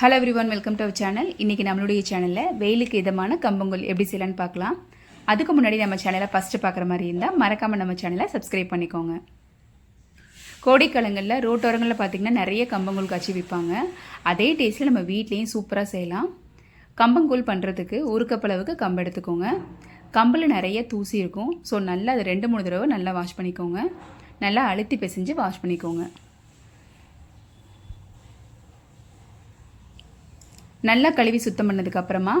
Hello everyone welcome to our channel இன்றைக்கி நம்மளுடைய சேனலில் வெயிலுக்கு இதமான கம்பங்கூழ் எப்படி செய்யலான்னு பார்க்கலாம். அதுக்கு முன்னாடி நம்ம சேனலை ஃபஸ்ட்டு பார்க்குற மாதிரி இருந்தால் மறக்காமல் நம்ம சேனலை சப்ஸ்கிரைப் பண்ணிக்கோங்க. கோடைக்காலங்களில் ரோட்டோரங்களில் பார்த்திங்கன்னா நிறைய கம்பங்கூழ் காய்ச்சி விற்பாங்க அதே டேஸ்ட்டில் நம்ம வீட்லேயும் சூப்பராக செய்யலாம். கம்பங்கூழ் பண்ணுறதுக்கு ஒரு கப் அளவுக்கு கம்பு எடுத்துக்கோங்க. கம்பில் நிறைய தூசி இருக்கும். ஸோ நல்லா அதை ரெண்டு மூணு தடவை நல்லா வாஷ் பண்ணிக்கோங்க. நல்லா அழுத்தி பிசைஞ்சு வாஷ் பண்ணிக்கோங்க. நல்லா கழுவி சுத்தம் பண்ணதுக்கு அப்புறமா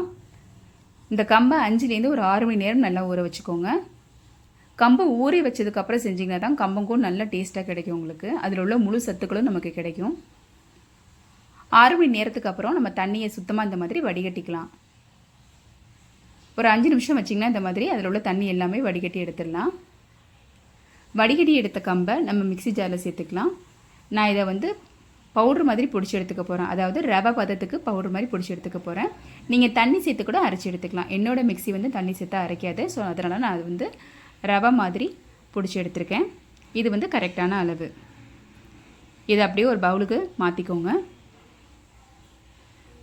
இந்த கம்பை அஞ்சுலேருந்து ஒரு ஆறு மணி நேரம் நல்லா ஊற வச்சுக்கோங்க. கம்பை ஊறி வச்சதுக்கப்புறம் செஞ்சிங்கன்னா தான் கம்பங்கூழ் நல்லா டேஸ்ட்டாக கிடைக்கும் உங்களுக்கு. அதில் உள்ள முழு சத்துக்களும் நமக்கு கிடைக்கும். ஆறு மணி நேரத்துக்கு அப்புறம் நம்ம தண்ணியை சுத்தமாக இந்த மாதிரி வடிகட்டிக்கலாம். ஒரு அஞ்சு நிமிஷம் வச்சிங்கன்னா இந்த மாதிரி அதில் உள்ள தண்ணி எல்லாமே வடிகட்டி எடுத்துடலாம். வடிகட்டி எடுத்த கம்பை நம்ம மிக்சி ஜாரில் சேர்த்துக்கலாம். நான் இதை வந்து பவுட்ரு மாதிரி பிடிச்சி எடுத்துக்க போகிறேன் அதாவது ரவை பதத்துக்கு பவுட்ரு மாதிரி பிடிச்சி எடுத்துக்க போகிறேன் நீங்கள் தண்ணி சேர்த்து கூட அரைச்சி எடுத்துக்கலாம். என்னோடய மிக்சி வந்து தண்ணி சேர்த்து அரைக்காது. ஸோ அதனால் நான் அது வந்து ரவை மாதிரி பிடிச்சி எடுத்திருக்கேன். இது வந்து கரெக்டான அளவு. இதை அப்படியே ஒரு பவுலுக்கு மாற்றிக்கோங்க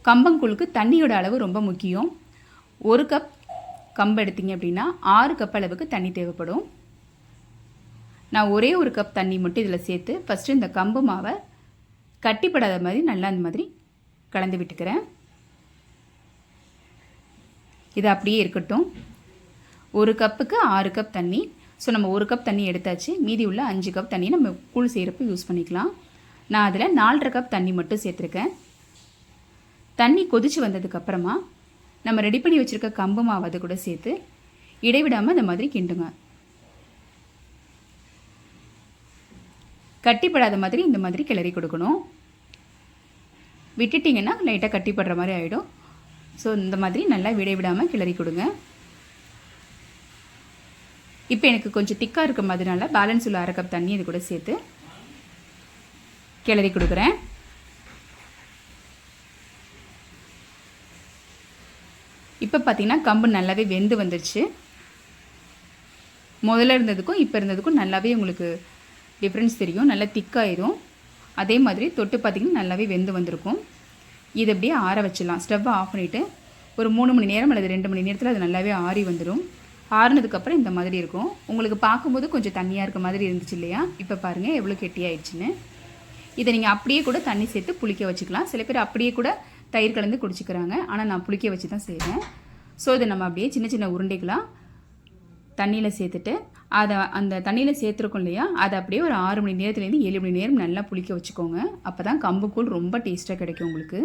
கம்பங்கூழுக்கு தண்ணியோட அளவு ரொம்ப முக்கியம். ஒரு கப் கம்பு எடுத்தீங்க அப்படின்னா ஆறு கப் அளவுக்கு தண்ணி தேவைப்படும். நான் ஒரே ஒரு கப் தண்ணி மட்டும் இதில் சேர்த்து ஃபஸ்ட்டு இந்த கம்பு மாவை கட்டிப்படாத மாதிரி நல்லா அந்த மாதிரி கலந்து விட்டுக்கிறேன். இது அப்படியே இருக்கட்டும். ஒரு கப்புக்கு ஆறு கப் தண்ணி. ஸோ நம்ம ஒரு கப் தண்ணி எடுத்தாச்சு. மீதி உள்ள அஞ்சு கப் தண்ணி நம்ம கூழ் செய்கிறப்ப யூஸ் பண்ணிக்கலாம். நான் அதில் நாலரை கப் தண்ணி மட்டும் சேர்த்துருக்கேன். தண்ணி கொதித்து வந்ததுக்கப்புறமா நம்ம ரெடி பண்ணி வச்சுருக்க கம்பு மாவு அதை கூட சேர்த்து இடைவிடாமல் இந்த மாதிரி கிண்டுங்க. கட்டிப்படாத மாதிரி இந்த மாதிரி கிளறி கொடுக்கணும். விட்டுட்டிங்கன்னா லைட்டாக கட்டிப்படுற மாதிரி ஆகிடும் ஸோ இந்த மாதிரி நல்லா விட விடாமல் கிளறி கொடுங்க. இப்போ எனக்கு கொஞ்சம் திக்காக இருக்க மாதிரினால பேலன்ஸ் உள்ள அரை கப் தண்ணி இது கூட சேர்த்து கிளறி கொடுக்குறேன். இப்போ பார்த்தீங்கன்னா கம்பு நல்லாவே வெந்து வந்துடுச்சு முதல்ல இருந்ததுக்கும் இப்போ இருந்ததுக்கும் நல்லாவே உங்களுக்கு டிஃப்ரென்ஸ் தெரியும். நல்லா திக்காயிரும் அதே மாதிரி தொட்டு பார்த்திங்கன்னா நல்லாவே வெந்து வந்திருக்கும். இது அப்படியே ஆற வச்சிடலாம். ஸ்டவ்வை ஆஃப் பண்ணிவிட்டு ஒரு மூணு மணி நேரம் அல்லது ரெண்டு மணி நேரத்தில் அது நல்லாவே ஆறி வந்துடும் ஆறுனதுக்கப்புறம் இந்த மாதிரி இருக்கும். உங்களுக்கு பார்க்கும்போது கொஞ்சம் தண்ணியாக இருக்க மாதிரி இருந்துச்சு இல்லையா? இப்போ பாருங்கள் எவ்வளோ கெட்டியாயிடுச்சுன்னு இதை நீங்கள் அப்படியே கூட தண்ணி சேர்த்து புளிக்க வச்சுக்கலாம். சில பேர் அப்படியே கூட தயிர் கலந்து குடிச்சிக்கிறாங்க. ஆனால் நான் புளிக்க வச்சு தான் செய்கிறேன் ஸோ இதை நம்ம அப்படியே சின்ன சின்ன உருண்டைகளாக தண்ணியில் சேர்த்துட்டு அதை அந்த தண்ணியில் சேர்த்துருக்கோம் இல்லையா? அதை அப்படியே ஒரு ஆறு மணி நேரத்துலேருந்து ஏழு மணி நேரம் நல்லா புளிக்க வச்சுக்கோங்க. அப்போ தான் கம்புக்கூழ் ரொம்ப டேஸ்ட்டாக கிடைக்கும் உங்களுக்கு.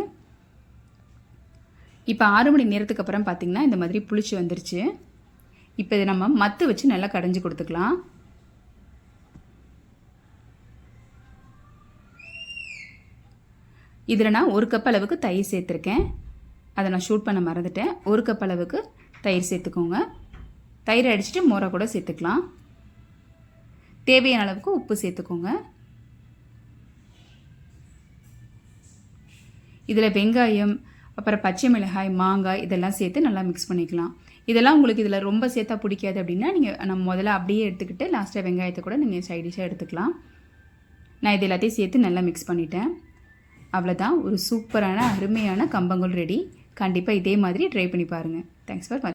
இப்போ ஆறு மணி நேரத்துக்கு அப்புறம் பார்த்திங்கன்னா இந்த மாதிரி புளிச்சு வந்துருச்சு. இப்போ இதை நம்ம மத்து வச்சு நல்லா கடைஞ்சி கொடுத்துக்கலாம். இதில் நான் ஒரு கப் அளவுக்கு தயிர் சேர்த்துருக்கேன். அதை நான் ஷூட் பண்ண மறந்துட்டேன். ஒரு கப் அளவுக்கு தயிர் சேர்த்துக்கோங்க. தயிர் அடிச்சுட்டு மோரை கூட சேர்த்துக்கலாம். தேவையான அளவுக்கு உப்பு சேர்த்துக்கோங்க. இதில் வெங்காயம் அப்புறம் பச்சை மிளகாய் மாங்காய் இதெல்லாம் சேர்த்து நல்லா மிக்ஸ் பண்ணிக்கலாம். இதெல்லாம் உங்களுக்கு இதில் ரொம்ப சேர்த்தா பிடிக்காது அப்படின்னா நீங்கள் நம்ம முதல்ல அப்படியே எடுத்துக்கிட்டு லாஸ்ட்டாக வெங்காயத்தை கூட நீங்கள் சைடிஷாக எடுத்துக்கலாம். நான் இது எல்லாத்தையும் சேர்த்து நல்லா மிக்ஸ் பண்ணிட்டேன். அவ்வளோதான் ஒரு சூப்பரான அருமையான கம்பங்கூழ் ரெடி. கண்டிப்பாக இதே மாதிரி ட்ரை பண்ணி பாருங்கள் தேங்க்ஸ் ஃபார்